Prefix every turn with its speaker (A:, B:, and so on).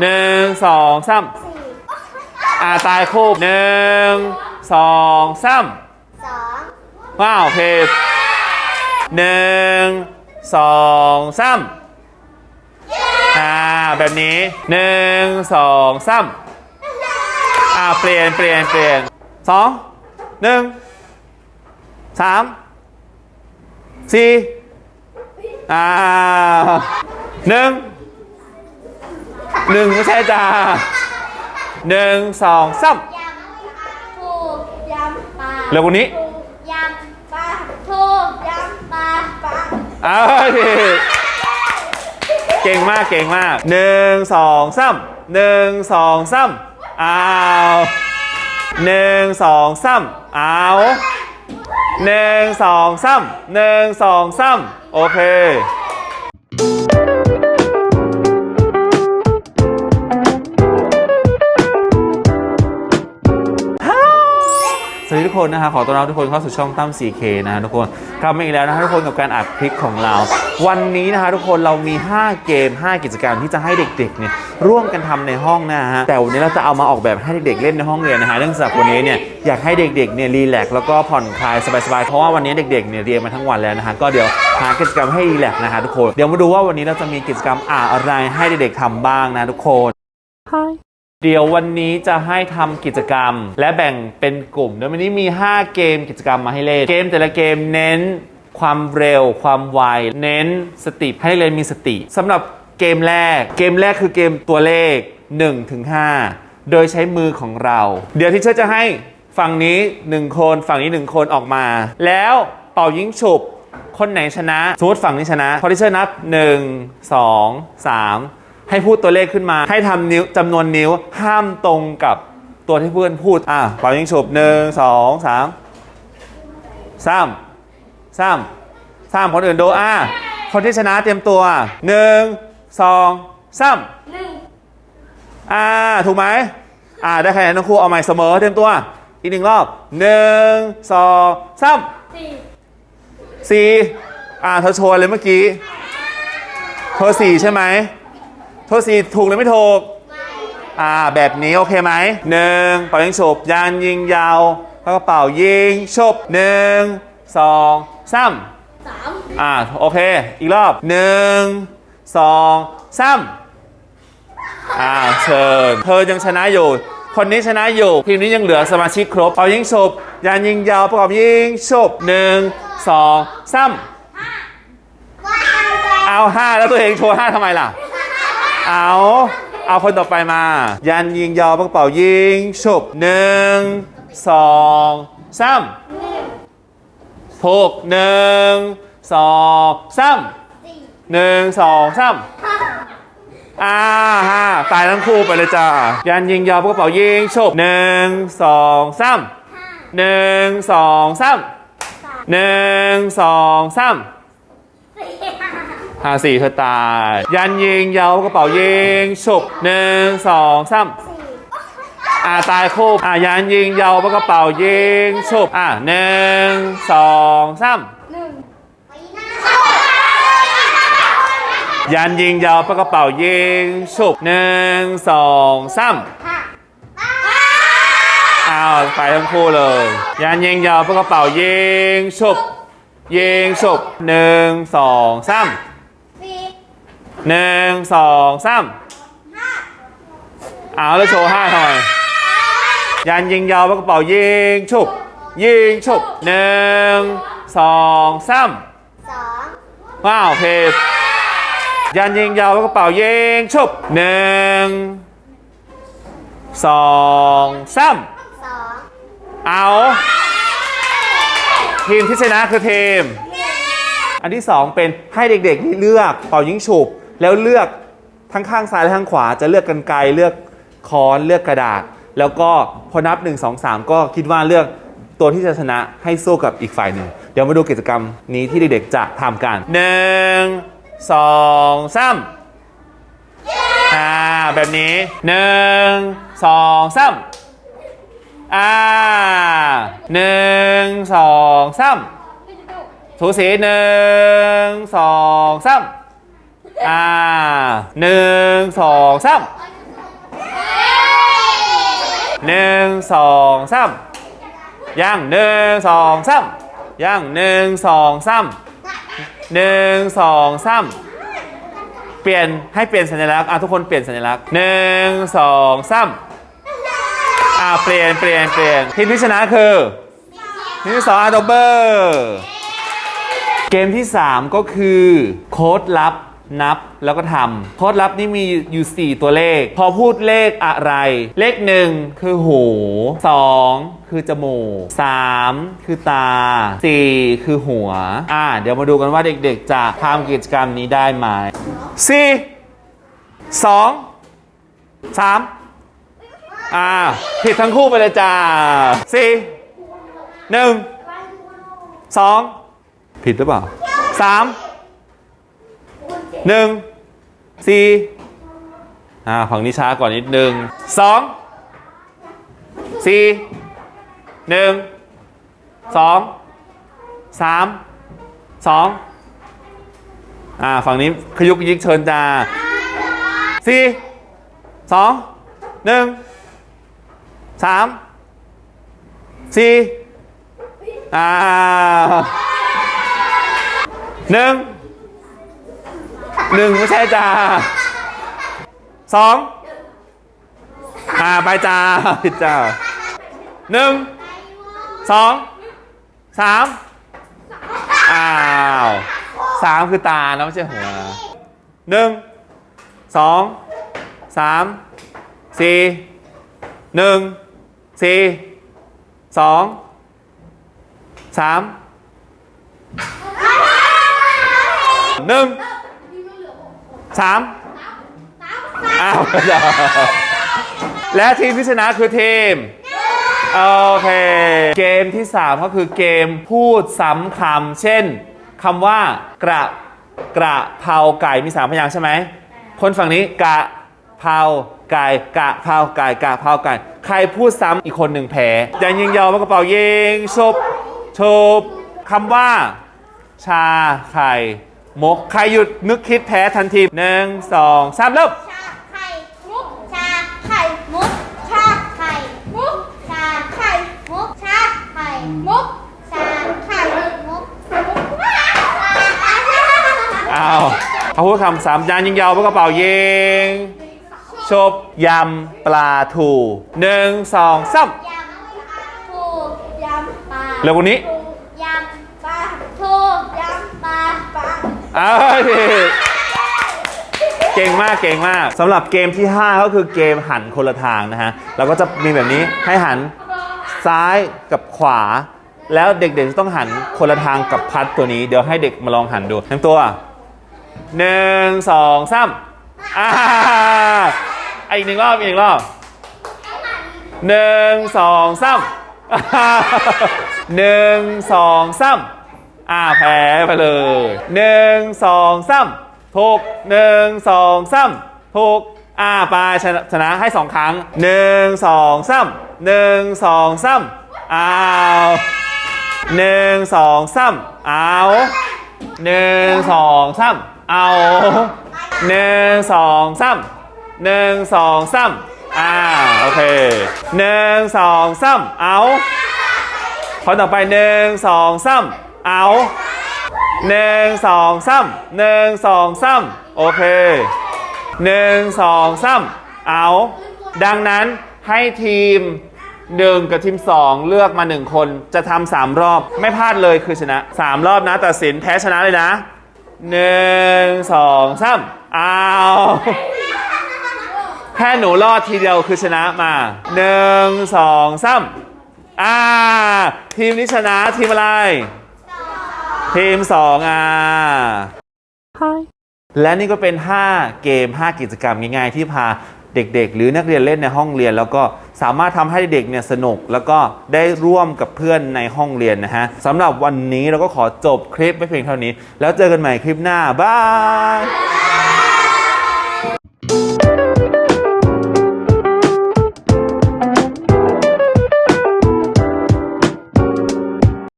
A: หนึ่งสองสาม
B: สี่
A: อ่าตายคู่หนึ่งสองสาม
B: สอง
A: ว้าวเพจหนึ่งสองสามอ่าแบบนี้หนึ่งสองสามอ่าเปลี่ยนเปลี่ยนเปลี่ยนสองหนึ่งสามสี่อ่าหนึ่ง หนึ่งไม่ใช่จ้าหนึ่งสองสาม
B: ยำถูกยำปลา
A: เร็วกว่านี้
B: ถูกยำปลาถูกยำปลาปลา
A: อ้าวผิดเก่งมากเก่งมากหนึ่งสองสามหนึ่งสองสามอ้าวหนึ่งสองสามอ้าวหนึ่งสองสามหนึ่งสองสามโอเค สวัสดีทุกคนนะฮะขอต้อนรับทุกคนเข้าสู่ช่องตั้ม 4K นะฮะทุกคนกลับมาอีกแล้วนะฮะทุกคนกับการอัดคลิปของเรา วันนี้นะฮะทุกคนเรามี 5 เกม 5 กิจกรรมที่จะให้เด็กๆเนี่ยร่วมกันทำในห้องนะฮะแต่วันนี้เราจะเอามาออกแบบให้เด็กๆเล่นในห้องเรียนนะฮะเนื่องจากวันนี้เนี่ยอยากให้เด็กๆเนี่ยรีแลกซ์แล้วก็ผ่อนคลายสบายๆเพราะว่าวันนี้เด็กๆเนี่ยเรียนมาทั้งวันแล้วนะฮะก็เดี๋ยวหากิจกรรมให้รีแลกซ์นะฮะทุกคนเดี๋ยวมาดูว่าวันนี้เราจะมีกิจกรรมอะไรให้เด็กๆทำบ้างนะทุกคน เดี๋ยววันนี้จะให้ทำกิจกรรม และแบ่งเป็นกลุ่มโดยวันนี้มี 5 เกมกิจกรรมมาให้เล่น เกมแต่ละเกมเน้นความเร็ว ความไว เน้นสติให้เลยนมีสติสำหรับเกมแรก เกมแรกคือเกมตัวเลข1ถึง5โดยใช้มือของเรา เดี๋ยวที่เชอร์จะให้ฝั่งนี้ 1 คน ฝั่งนี้ 1 คนออกมา แล้วเป่ายิงฉุบ คนไหนชนะสมมติฝั่งนี้ชนะพอที่เชอร์นับ 1 2 3 ให้พูดตัวเลขขึ้นมา ให้ทำนิ้วจำนวนนิ้วห้ามตรงกับตัวที่เพื่อนพูด อะเป่ายิงฉุบหนึ่งสองสามสามสามสามคนอื่นดูอะคนที่ชนะเตรียมตัวหนึ่งสองสาม
B: หนึ่ง
A: อ่าถูกไหมอ่าได้คะแนนทั้งคู่เอาใหม่เสมอเตรียมตัว อีกหนึ่งรอบหนึ่งสองสาม
B: สี่
A: สี่อ่าเธอโชว์เลยเมื่อกี้เธอสี่ใช่ไหม เธอสี่ถูกหรือไม่ถูกอ่าแบบนี้โอเคไหมหนึ่งเป่ายิงฉบยานยิงยาวแล้วก็เป่ายิงฉบหนึ่งสองสาม
B: สาม
A: อ่าโอเค อีกรอบหนึ่งสองสามอ่าเชิญ เธอยังชนะอยู่ คนนี้ชนะอยู่ ทีมนี้ยังเหลือสมาชิกครบ เป่ายิงฉบยานยิงยาวประกอบยิงฉบหนึ่งสองสาม
B: ว้าวแปด
A: เอาห้าแล้วตัวเองโชว์ห้าทำไมล่ะ เอาเอาคนต่อไปมา ยันยิงยาวกระเป๋ายิงฉุบหนึ่งสองสามถูกหนึ่งสองสามหนึ่งสองสาม
B: ห้า
A: อ่าห้าตายทั้งคู่ไปเลยจ้ายันยิงยาวกระเป๋ายิงฉุบหนึ่งสองสาม
B: ห้า
A: หนึ่งสองสามหนึ่งสองสาม ห้าสี่เธอตาย ยันยิงเยากระเป๋ายิงฉุบหนึ่งสองสามอ่าตายคู่อ่ายันยิงเยาวกระเป๋ายิงฉุบอ่าหนึ่งสองสามยันยิงยาวกระเป๋ายิงฉุบหนึ่งสองสามอ้าวไปทั้งคู่เลย ยันยิงยาวกระเป๋ายิงฉุบยิงฉุบหนึ่งสองสาม หนึ่งสองสาม
B: ห้า
A: เอาแล้วโชว์ห้าหน่อยยันยิงยาวกระเป๋ายิงฉุบยิงฉุบหนึ่งสองสาม
B: สอง
A: ว้าวเพจยันยิงยาวกระเป๋ายิงฉุบหนึ่งสองสาม
B: สอง
A: เอาทีมที่ชนะคือทีม อันที่สองเป็นให้เด็กๆเลือกเป่ายิงฉุบ แล้วเลือกทั้งข้างซ้ายและข้างขวาจะเลือกกันไกลเลือกค้อนเลือกกระดาษ แล้วก็พอนับ 1 2 3 ก็คิดว่าเลือกตัวที่จะชนะให้สู้กับอีกฝ่ายหนึ่ง เดี๋ยวมาดูกิจกรรมนี้ที่เด็กๆจะทำกันหนึ่งสองสามอ่าแบบนี้หนึ่งสองสามอ่าหนึ่งสองสามสูสีหนึ่งสองสาม อ่าหนึ่งสองสามหนึ่งสองสามยังหนึ่งสองสามยังหนึ่งสองสามหนึ่งสองสามเปลี่ยนให้เปลี่ยนสัญลักษณ์อะทุกคนเปลี่ยนสัญลักษณ์หนึ่งสองสามอะเปลี่ยนเปลี่ยนเปลี่ยนทีมที่ชนะคือทีมที่สองอาโดเบอร์เกมที่ 3 ก็คือโค้ดลับ นับแล้วก็ทำโค้ดลับนี่มีอยู่ 4 ตัวเลข พอพูดเลขอะไร เลข1คือหู 2 คือจมูก 3 คือตา 4 คือหัว อ่า เดี๋ยวมาดูกันว่าเด็กๆ จะทำกิจกรรมนี้ได้ไหม4 2 3อ่า ผิดทั้งคู่ไปเลยจ้า4 1 2ผิดหรือเปล่า3 หนึ่งสี่อ่าฝั่งนี้ช้าก่อนนิดนึงสองสี่หนึ่งสองสามสองอ่าฝั่งนี้ขยุกยิกเชิญจ้าสี่สองหนึ่งสามสี่อ่าหนึ่ง หนึ่งไม่ใช่จ้าสองอ่าไปจ้าผิดจ้าหนึ่งสองสามอ้าวสามคือตานะไม่ใช่หัวหนึ่งสองสามสี่หนึ่งสี่สองสามหนึ่ง สามอ้าวและทีมที่ชนะคือทีมโอเค เกมที่ 3 ก็คือเกมพูดซ้ำคำเช่นคำว่ากระกระเพราไก่มีสามพยางค์ใช่ไหมคนฝั่งนี้กะเพราไก่กะเพราไก่กะเพราไก่ใครพูดซ้ำอีกคนหนึ่งแพ้ยังยิงยาวมากระเป๋ายิงชุบชุบคำว่า ชาไข่ มก ใครหยุดนึกคิดแพ้ทันทีหนึ่งสองสามเริ่ม
B: ชาไข่มุก ชาไข่มุก ชาไข่มุก ชาไข่มุก ชาไข่มุก ชาไข่มุก
A: อ้าวเขาพูดคำสามยานยิงยาวปากกระเป๋ายิงชบยำปลาถูหนึ่งสองสาม
B: ยำทูยำปลา
A: เร็วกว่านี้
B: ยำปลาทูยำปลาปลา
A: อ้าเก่งมากเก่งมากสำหรับเกมที่ 5 ก็คือเกมหันคนละทางนะฮะเราก็จะมีแบบนี้ให้หันซ้ายกับขวา แล้วเด็กๆจะต้องหันคนละทางกับพัดตัวนี้ เดี๋ยวให้เด็กมาลองหันดูทั้งตัวหนึ่งสองสามอ่าอีกหนึ่งรอบอีกหนึ่งรอบหนึ่งสองสามหนึ่งสองสาม อ่าแพ้ไปเลยหนึ่งสองสามถูกหนึ่งสองสามถูกอ่าไปชนะชนะให้สองครั้งหนึ่งสองสามหนึ่งสองสามอ้าวหนึ่งสองสามเอาหนึ่งสองสามเอาหนึ่งสองสามหนึ่งสองสามอ่าโอเคหนึ่งสองสามเอาคนต่อไปหนึ่งสองสาม เอาหนึ่งสองสามหนึ่งสองสามโอเคหนึ่งสองสามเอา ดังนั้นให้ทีมหนึ่งกับทีมสองเลือกมาหนึ่งคนจะทำสามรอบไม่พลาดเลยคือชนะสามรอบนะตัดสินแพ้ชนะเลยนะหนึ่งสองสามเอาแค่หนูรอดทีเดียวคือชนะมาหนึ่งสองสามอ่า ทีมนี้ชนะทีมอะไร ทีมสองอะและนี่ก็เป็น 5 เกม 5 กิจกรรมง่ายๆ ที่พาเด็กๆ หรือนักเรียนเล่นในห้องเรียน แล้วก็สามารถทำให้เด็กเนี่ยสนุก แล้วก็ได้ร่วมกับเพื่อนในห้องเรียนนะฮะสำหรับวันนี้เราก็ขอจบคลิปไว้เพียงเท่านี้ แล้วเจอกันใหม่คลิปหน้า บาย